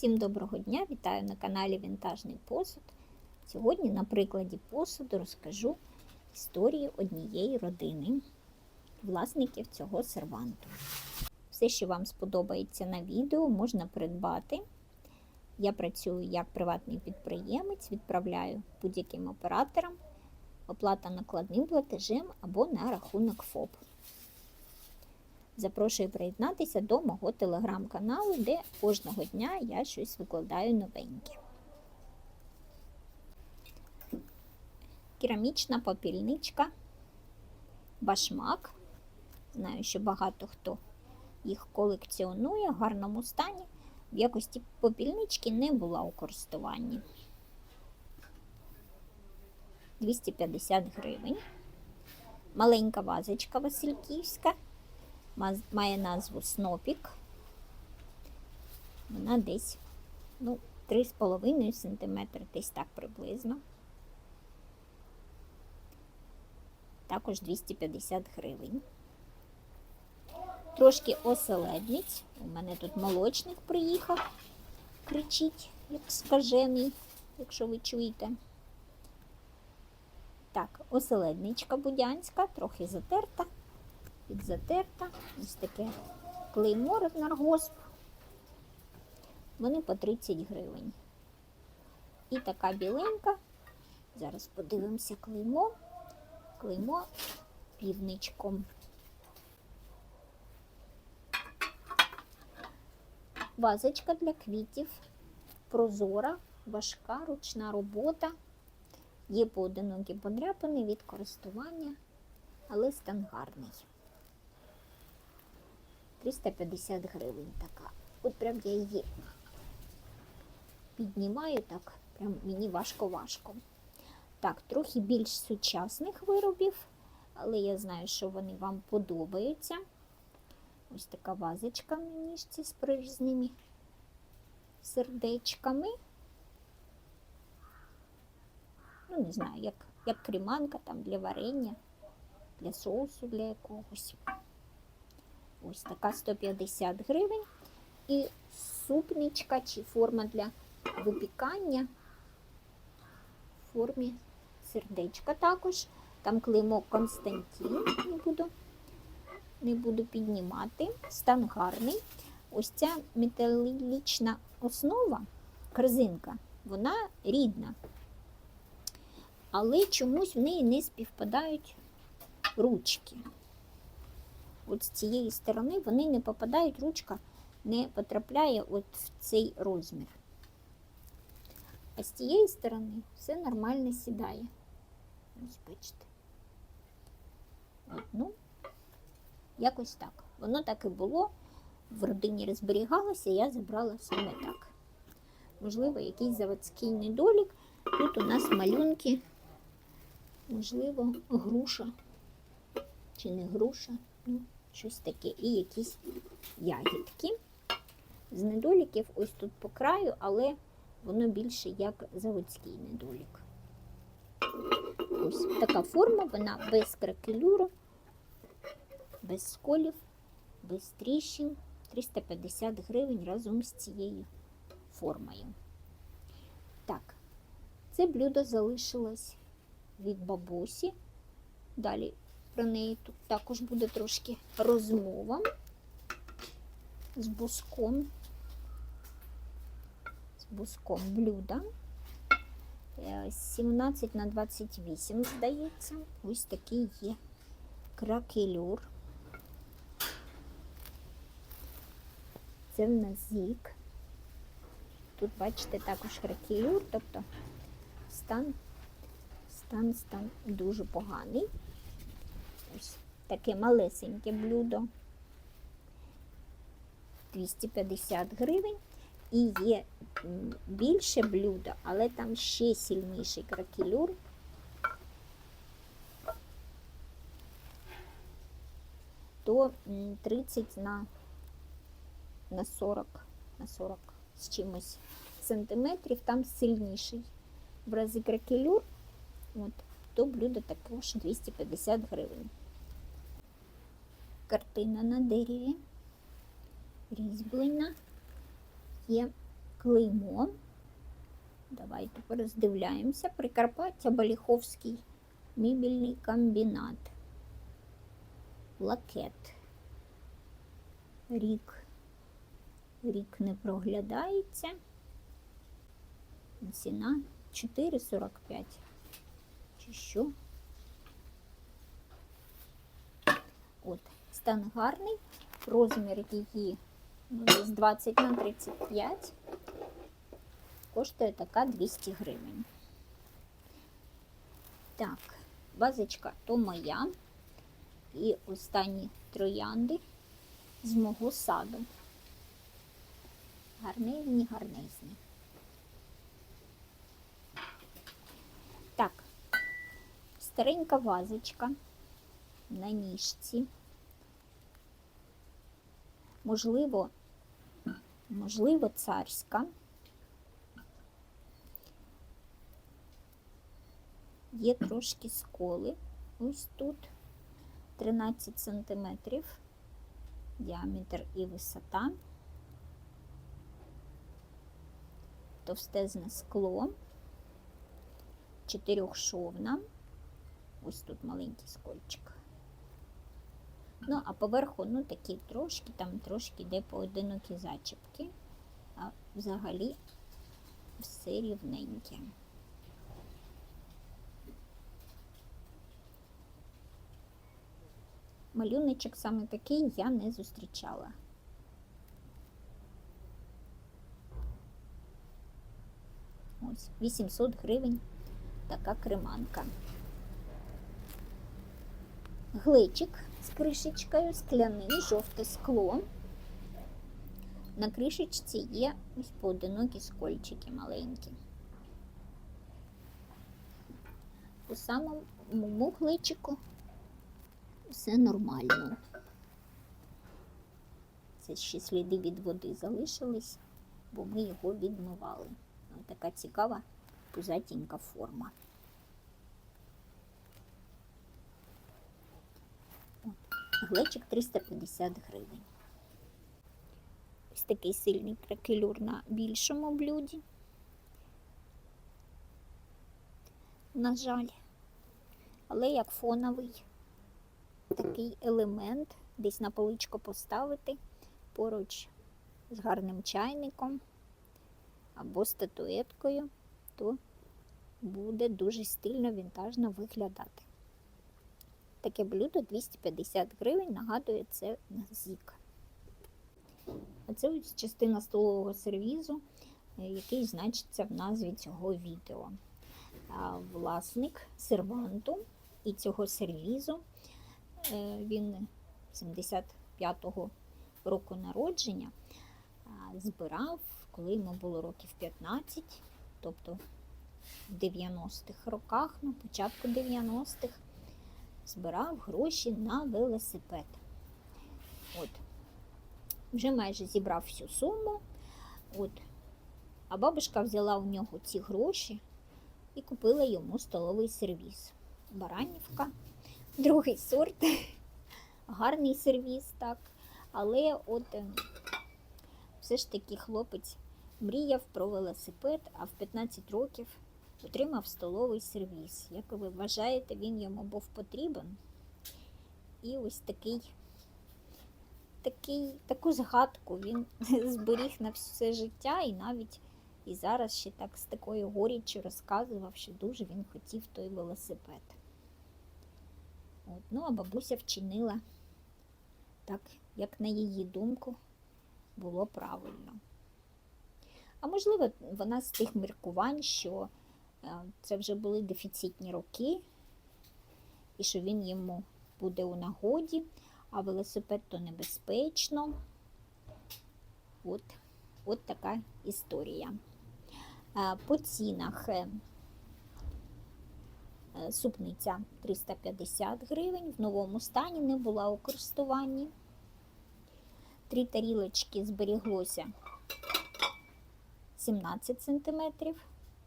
Всім доброго дня! Вітаю на каналі Вінтажний посуд. Сьогодні на прикладі посуду розкажу історію однієї родини, власників цього серванту. Все, що вам сподобається на відео, можна придбати. Я працюю як приватний підприємець, відправляю будь-яким операторам оплата накладним платежем або на рахунок ФОП. Запрошую приєднатися до мого телеграм-каналу, де кожного дня я щось викладаю новеньке. Керамічна попільничка, башмак. Знаю, що багато хто їх колекціонує в гарному стані. В якості попільнички не була у користуванні. 250 гривень. Маленька вазочка Васильківська має назву Снопік. Вона десь ну, 3,5 см, десь так приблизно. Також 250 гривень. Трошки оселедниць. У мене тут молочник приїхав, кричить, як скажений, якщо ви чуєте. Так, оселедничка будянська, трохи затерта підзатерта. Ось таке клеймо Наргосп. Вони по 30 гривень. І така біленька. Зараз подивимося клеймо. Клеймо півничком. Вазочка для квітів. Прозора, важка, ручна робота. Є поодинокі подряпини від користування, але стан гарний. 350 гривень така. От прям я її піднімаю так, прям мені важко-важко. Так, трохи більш сучасних виробів, але я знаю, що вони вам подобаються. Ось така вазочка на ніжці з прирізними сердечками. Ну, не знаю, як, як креманка там для варення, для соусу для якогось. Ось така 150 гривень. І супничка чи форма для випікання в формі сердечка також. Там клеймо Константин, не буду, не буду піднімати. Стан гарний. Ось ця металічна основа, корзинка, вона рідна. Але чомусь в неї не співпадають ручки от з цієї сторони вони не попадають, ручка не потрапляє от в цей розмір. А з цієї сторони все нормально сідає. Ось бачите. Ну, якось так. Воно так і було. В родині розберігалося, я забрала саме так. Можливо, якийсь заводський недолік. Тут у нас малюнки, можливо, груша чи не груша. Ну, щось таке, і якісь ягідки. З недоліків ось тут по краю, але воно більше як заводський недолік. Ось така форма, вона без кракелюру, без сколів, без тріщин. 350 гривень разом з цією формою. Так, це блюдо залишилось від бабусі. Далі про неї тут також буде трошки розмова з буском, з буском блюда. 17 на 28, здається, ось такий є кракелюр. Це в нас зік. Тут, бачите, також кракелюр, тобто стан, стан, стан дуже поганий. Ось таке малесеньке блюдо. 250 гривень. І є більше блюдо, але там ще сильніший кракелюр. То 30 на на 40, на 40 з чимось сантиметрів, там сильніший. В разі кракелюр, от, то блюдо також 250 гривень картина на дереві, різьблена, є клеймо. Давайте роздивляємося. Прикарпаття, Баліховський мебільний комбінат. Лакет. Рік. Рік не проглядається. Ціна 4,45. Що? От, стан гарний. Розмір її ну, десь 20 на 35. Коштує така 200 гривень. Так, вазочка то моя. І останні троянди з мого саду. Гарнизні, гарнизні. Так, старенька вазочка на ніжці. Можливо, можливо, царська. Є трошки сколи. Ось тут 13 сантиметрів діаметр і висота. Товстезне скло, чотирьохшовна. Ось тут маленький скольчик. Ну, а поверху, ну, такі трошки, там трошки йде поодинокі зачіпки, а взагалі все рівненьке. Малюночок саме такий я не зустрічала. Ось 800 гривень така креманка. Глечик з кришечкою, скляний, жовте скло. На кришечці є ось поодинокі скольчики маленькі. У самому глечику все нормально. Це ще сліди від води залишились, бо ми його відмивали. Ось така цікава пузатенька форма. От, Глечик 350 гривень. Ось такий сильний кракелюр на більшому блюді. На жаль, але як фоновий такий елемент десь на поличку поставити поруч з гарним чайником або статуеткою, то буде дуже стильно вінтажно виглядати. Таке блюдо 250 гривень, нагадує це зік. А це ось частина столового сервізу, е, який значиться в назві цього відео. Власник серванту і цього сервізу Е, він 75-го року народження збирав, коли йому було років 15, тобто в 90-х роках, на початку 90-х, збирав гроші на велосипед. От. Вже майже зібрав всю суму. От. А бабушка взяла у нього ці гроші і купила йому столовий сервіс. Баранівка другий сорт, гарний сервіс, так. Але от е, все ж таки хлопець мріяв про велосипед, а в 15 років отримав столовий сервіс. Як ви вважаєте, він йому був потрібен? І ось такий, такий, таку згадку він зберіг на все життя і навіть і зараз ще так з такою горіччю розказував, що дуже він хотів той велосипед. От. Ну, а бабуся вчинила так, як на її думку, було правильно. А можливо, вона з тих міркувань, що це вже були дефіцитні роки, і що він йому буде у нагоді, а велосипед то небезпечно. От, От така історія. Е, по цінах е, Е, супниця 350 гривень, в новому стані не була у користуванні. Три тарілочки зберіглося 17 см.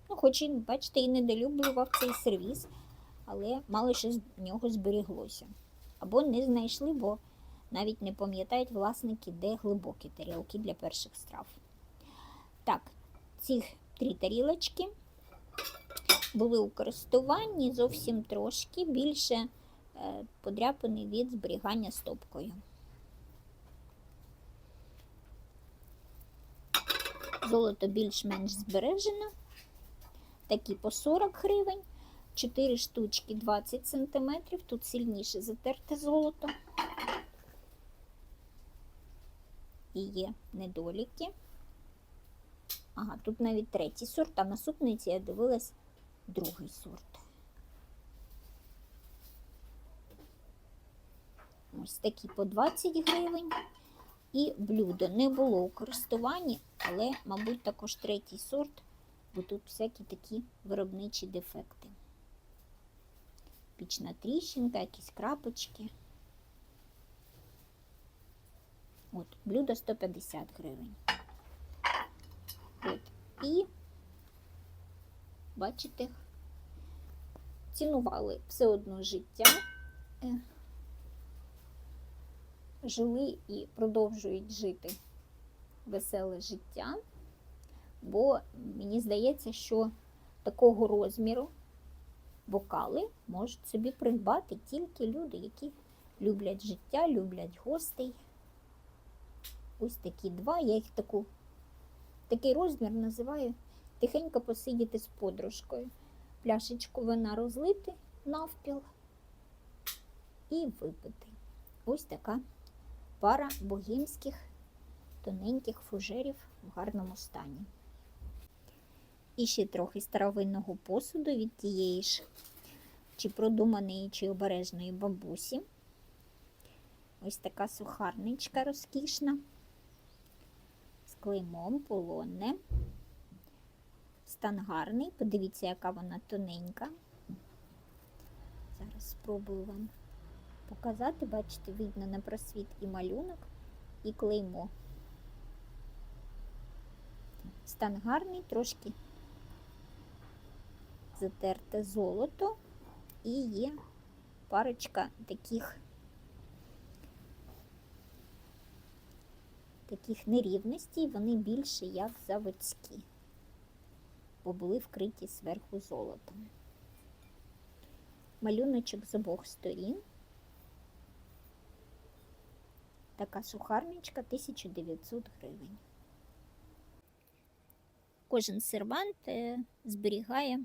Ну, хоч і, бачите, і недолюблював цей сервіс, але мало що з нього зберіглося. Або не знайшли, бо навіть не пам'ятають власники, де глибокі тарілки для перших страв. Так, Ці три тарілочки були у користуванні зовсім трошки більше е, подряпаний від зберігання стопкою. Золото більш-менш збережено. Такі по 40 гривень. 4 штучки 20 см. Тут сильніше затерте золото. І є недоліки. Ага, тут навіть третій сорт, а на супниці я дивилась другий сорт. Ось такі по 20 гривень. І блюдо не було у користуванні, але, мабуть, також третій сорт, бо тут всякі такі виробничі дефекти. Пічна тріщинка, якісь крапочки. От, блюдо 150 гривень. От. І, бачите, цінували все одно життя, е, жили і продовжують жити веселе життя, бо мені здається, що такого розміру бокали можуть собі придбати тільки люди, які люблять життя, люблять гостей. Ось такі два. Я їх таку, такий розмір називаю тихенько посидіти з подружкою. Пляшечку вина розлити навпіл і випити. Ось така пара богімських тоненьких фужерів в гарному стані. І ще трохи старовинного посуду від тієї ж чи продуманої, чи обережної бабусі. Ось така сухарничка розкішна з клеймом полонне. Стан гарний. Подивіться, яка вона тоненька. Зараз спробую вам показати. Бачите, видно на просвіт і малюнок, і клеймо. Стан гарний, трошки затерте золото і є парочка таких таких нерівностей, вони більше як заводські, бо були вкриті зверху золотом. Малюночок з обох сторін. Така сухарничка 1900 гривень. Кожен сервант е, зберігає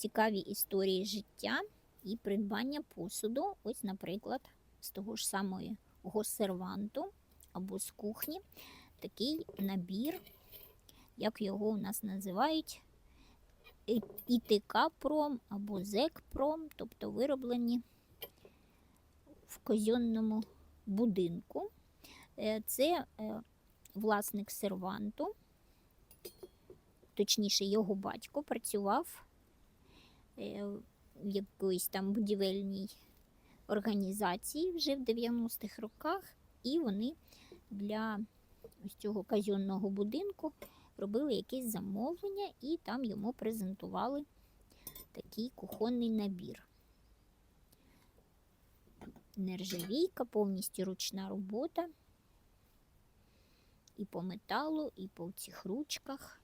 цікаві історії життя і придбання посуду. Ось, наприклад, з того ж самого серванту або з кухні такий набір, як його у нас називають, ІТК-пром або ЗЕК-пром, тобто вироблені в казенному будинку. Е, це е, власник серванту, точніше, його батько працював в якоїсь там будівельній організації вже в 90-х роках, і вони для ось цього казенного будинку робили якесь замовлення, і там йому презентували такий кухонний набір. Нержавійка, повністю ручна робота. І по металу, і по цих ручках.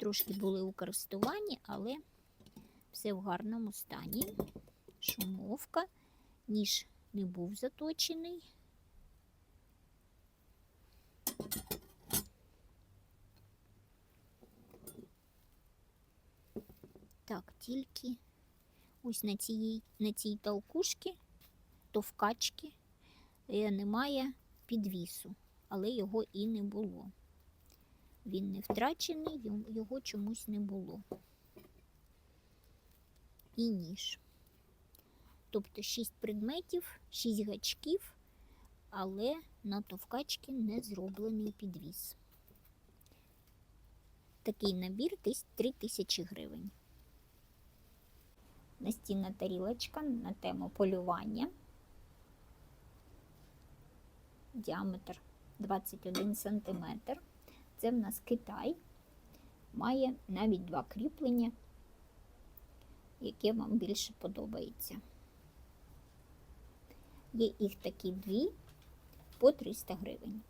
Трошки були у користуванні, але все в гарному стані. Шумовка, ніж не був заточений. Так, тільки ось на цій, на цій толкушці, товкачки е, немає підвісу, але його і не було. Він не втрачений, його чомусь не було. І ніж. Тобто 6 предметів, 6 гачків, але на товкачки не зроблений підвіс. Такий набір 3000 гривень. Настінна тарілочка на тему полювання. Діаметр 21 см. Це в нас Китай. Має навіть два кріплення, яке вам більше подобається. Є їх такі дві, по 300 гривень.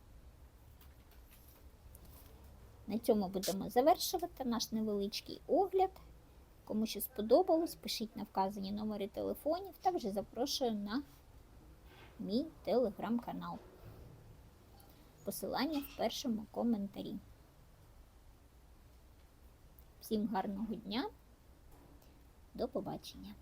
На цьому будемо завершувати наш невеличкий огляд. Кому що сподобалось, пишіть на вказані номери телефонів. Також запрошую на мій телеграм-канал. Посилання в першому коментарі. Всім гарного дня. До побачення!